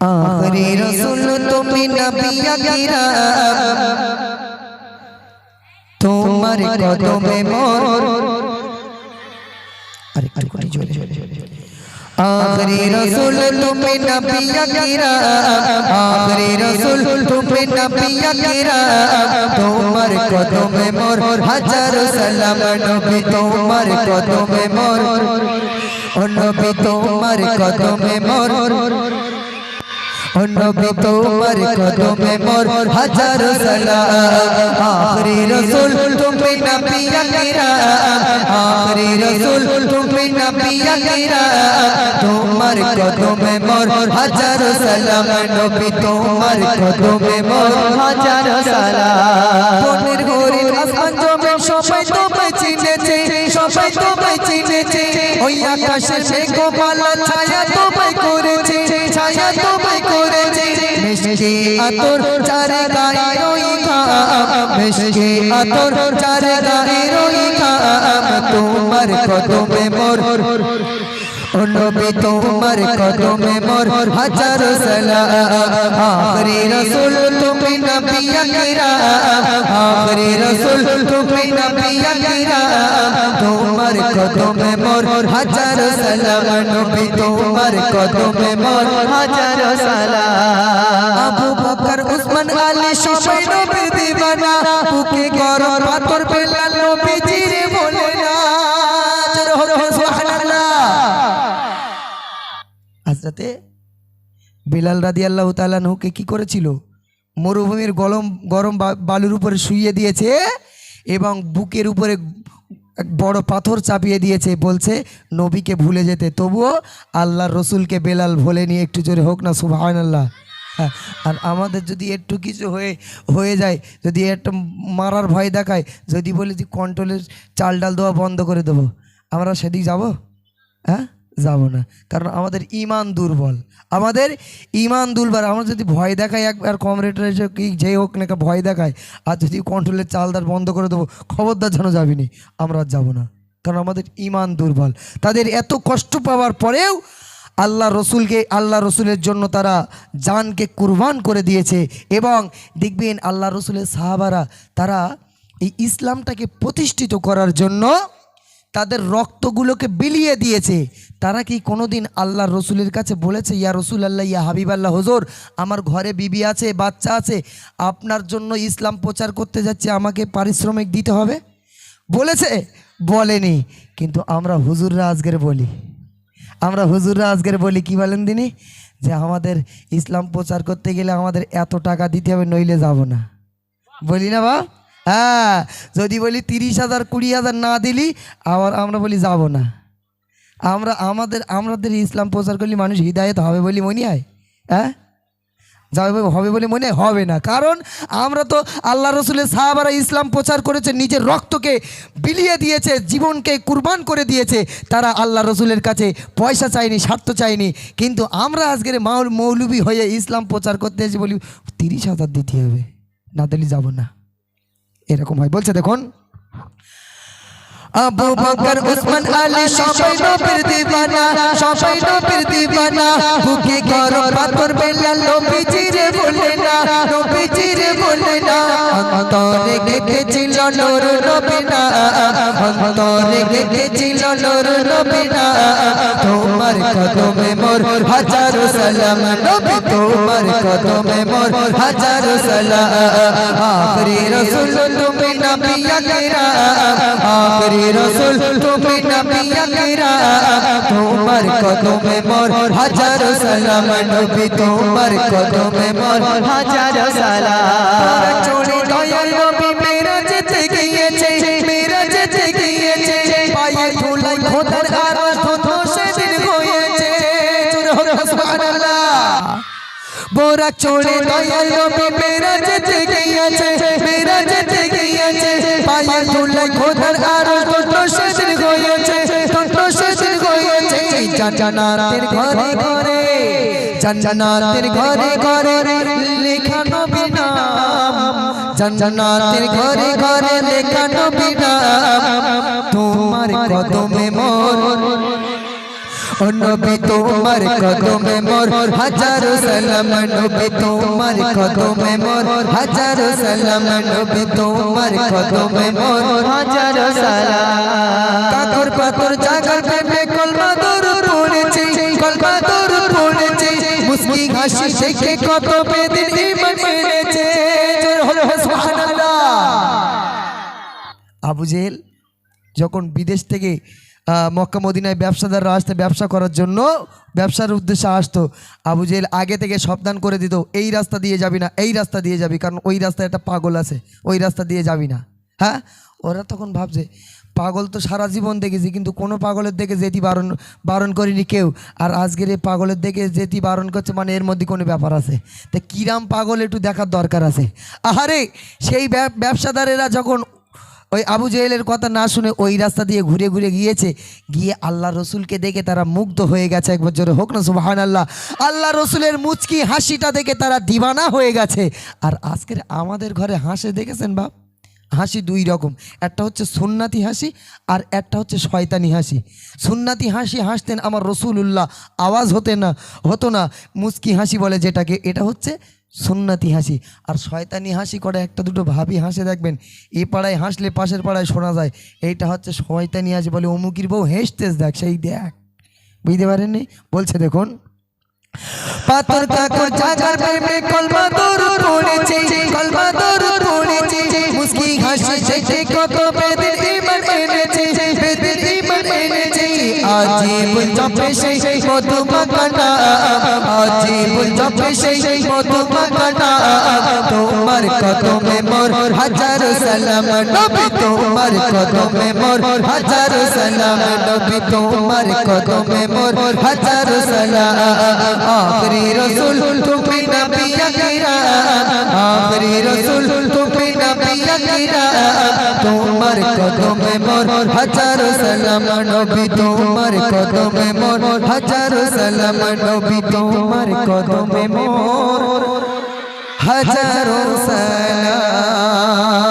আখরি রসুল তুমি নবী আকরাম তোমার কদমে মোর আরেকটু করে জোরে আখরি রসুল তুমি নবী আকরাম আখরি রসুল তুমি নবী আকরাম তোমার কদমে মোর হাজার সালাম নবী তোমার কদমে মোর ও নবী তোমার কদমে মোর ও নবী তোমার কদমে মোর হাজার সালাম। আখরি রসুল, তুমি নবী আকরাম আখরি রসুল, তুমি নবী আকরাম তোমার কদমে মোর হাজার সালাম। নবী তোমার কদমে মোর হাজার সালাম। বনের ঘরে আসমান জমে সবাই তোমায় চিনেছে, সবাই তোমায় চিনেছে। ওই ছায়া তোমায় করেছে ছায়া তোমায় করেছে। মিষ্টি আতর চারে গায়ে রই খাম আতর চারে গায়ে রই তোমার কদমে মোর ও নবী তোমার কদমে মোর হাজার সালাম আখরি রসুল, তুমি নবী আকরাম আখরি রসুল, তুমি নবী আকরাম তোমার কদমে মোর হাজার সালাম নবী তোমার কদমে মোর হাজার সালাম আবু বকর, উসমান আলী সবাই নবীর দিবানা। বুকে গরম হাজরাতে বিলাল রাদি আল্লাহ তালানহুকে কি করেছিল? মরুভূমির গরম গরম বালুর উপরে শুইয়ে দিয়েছে এবং বুকের উপরে এক বড় পাথর চাপিয়ে দিয়েছে। বলছে, নবীকে ভুলে যেতে। তবুও আল্লাহর রসুলকে বেলাল ভোলে নিয়ে একটু জোরে হোক না সুবাহান আল্লাহ হ্যাঁ আর আমাদের যদি একটু কিছু হয়ে হয়ে যায়, যদি একটা মারার ভয় দেখায়, যদি বলি যে কন্ট্রোলের চাল ডাল দেওয়া বন্ধ করে দেবো, আমরা সেদিক যাব? হ্যাঁ? যাব না। কারণ আমাদের ইমান দুর্বল। আমাদের ইমান দুর্বল। আমরা যদি ভয় দেখাই একবার কমরেটার এসে কি যে হোক না ভয় দেখায় আর যদি কন্ট্রোলের চালদার বন্ধ করে দেবো, খবরদার যেন যাবিনি আমরা আর যাব না। কারণ আমাদের ইমান দুর্বল। তাদের এত কষ্ট পাওয়ার পরেও আল্লাহ রসুলকে, আল্লাহ রসুলের জন্য তারা জানকে কুরবান করে দিয়েছে এবং দেখবেন আল্লাহ রসুলের সাহাবারা তারা এই ইসলামটাকে প্রতিষ্ঠিত করার জন্য তাদের রক্তগুলোকে বিলিয়ে দিয়েছে। তারা কি কোনোদিন আল্লাহ রসুলের কাছে বলেছে, ইয়া রসুল আল্লাহ ইয়া হাবিব আল্লাহ হজুর, আমার ঘরে বিবি আছে, বাচ্চা আছে, আপনার জন্য ইসলাম প্রচার করতে যাচ্ছে, আমাকে পারিশ্রমিক দিতে হবে? বলেছে, বলেনি। কিন্তু আমরা হুজুররা আজকের বলি। আমরা হুজুররা আজকের বলি, কি বলেন দিনি যে আমাদের ইসলাম প্রচার করতে গেলে আমাদের এত টাকা দিতে হবে, নইলে যাব না। বলি না বা? হ্যাঁ যদি বলি তিরিশ হাজার, কুড়ি হাজার না দিলি আবার আমরা বলি যাব না। আমরা, আমাদের আমাদের ইসলাম প্রচার করলে মানুষ হৃদায়ত হবে বলি মনে হয় হ্যাঁ? যাবে হবে বলে মনে? হবে না। কারণ আমরা তো আল্লাহ রসুলের সাহাবারা ইসলাম প্রচার করেছে, নিজের রক্তকে বিলিয়ে দিয়েছে, জীবনকে কুরবান করে দিয়েছে, তারা আল্লাহ রসুলের কাছে পয়সা চায়নি, স্বার্থ চায়নি। কিন্তু আমরা আজকের মাউল, মৌলবি হয়ে ইসলাম প্রচার করতে এসে বলি, তিরিশ হাজার দিতে হবে, না দিলে যাব না। এরকম হয়। বলছে, দেখুন। আবু বকর, উসমান আলী সবাই নবীর দিবানা, সবাই নবীর দিবানা। বুকে গরম পাথর বেলা, নবীজি রে বলে না, নবীজি অন্তরে গেছিল নূর নবীনা, অন্তরে গেছিল নূর নবীনা। তোমার কদমে মোর হাজার সালাম নবী, তোমার কদমে মোর হাজার সালাম। আখরি রাসূল তুমি নবী আকরাম আখরি রাসূল তুমি নবী আকরাম তোমার কদমে মোর হাজার সালাম নবী, তোমার কদমে মোর হাজার সালাম। বোরা চোরে দয়াল নবী মেরা যেতে গিয়েছে মেরা যেতে গিয়েছে পায়ে ধুলাই খোদার আরশ ধুতো সেদিন হয়েছে ধুতো সেদিন হয়েছে জান্নাতের ঘরে ঘরে, জান্নাতের ঘরে ঘরে লেখা নবী নাম। জান্নাতের ঘরে ঘরে লেখা নবী তোমার কদমে মোর নবী, তোমার কদমে মোর হাজারো সালাম, নবী, তোমার কদমে মোর হাজারো সালাম, নবী, তোমার কদমে মোর হাজারো সালাম। কাকর পাথর জাগার কলমা কলমা মুস্কি কত বেদিন ইমান জোর হলো সুবহানাল্লাহ। আবু জেহেল যখন বিদেশ থেকে মক্কা মদিনায় ব্যবসাদাররা আসতে ব্যবসা করার জন্য ব্যবসার উদ্দেশ্যে আসতো। আবু জেহেল আগে থেকে সাবধান করে দিত, এই রাস্তা দিয়ে যাবি না, এই রাস্তা দিয়ে যাবি। কারণ ওই রাস্তায় একটা পাগল আছে, ওই রাস্তা দিয়ে যাবি না। হ্যাঁ? ওরা তখন ভাবছে, পাগল তো সারা জীবন দেখেছি, কিন্তু কোনো পাগলের দেখে যেতি বারণ বারণ করিনি কেউ। আর আজকের এই পাগলের দেখে যেতি বারণ করছে মানে এর মধ্যে কোনো ব্যাপার আছে। তা কিরাম পাগল একটু দেখার দরকার আছে। আহারে, সেই ব্যবসাদারেরা যখন ওই আবু জেহেলের কথা না শুনে ওই রাস্তা দিয়ে ঘুরে ঘুরে গিয়েছে। গিয়ে আল্লাহ রসুলকে দেখে তারা মুগ্ধ হয়ে গেছে। একবার জোরে হোক না সুবাহান আল্লাহ আল্লাহ রসুলের মুচকি হাসিটা দেখে তারা দিবানা হয়ে গেছে। আর আজকের আমাদের ঘরে হাসে দেখেছেন বাপ? হাসি দুই রকম। একটা হচ্ছে সুন্নাতি হাসি আর একটা হচ্ছে শয়তানি হাসি। সুন্নাতি হাসি হাসতেন আমার রসুলুল্লাহ। আওয়াজ হতে না, হতো না। মুচকি হাসি বলে যেটাকে। এটা হচ্ছে সুন্নাতি হাসি। আর শয়তানি হাসি করে একটা দুটো ভাবি হাসে দেখবেন, এ পাড়ায় হাসলে পাশের পাড়ায় শোনা যায়, এইটা হচ্ছে শয়তানি হাসি বলে অমুকির বউ হেসতেস দেখ সেই দেখ। বুঝতে পারেননি? বলছে দেখুন, পাথর কাকর জাগার প্রেমে কলমা দূর পড়েছে কলমা দূর পড়েছে, মুস্কি হাসি শেখে কত বেদের আজিবুল জপে সেই মধু মাকানা আজিবুল জপে সেই মধু মাকানা তোমার কদমে মোর হাজার সালাম নবী, তোমার কদমে মোর হাজার সালাম নবী, তোমার কদমে মোর হাজার সালাম। আখরি রসুল, তুমি নবী আখরি। রসুল নবীরা কিরা তোমার কদমে মোর হাজার সালাম নবী, তোমার কদমে মোর হাজার সালাম নবী, তোমার কদমে মোর হাজার সালাম।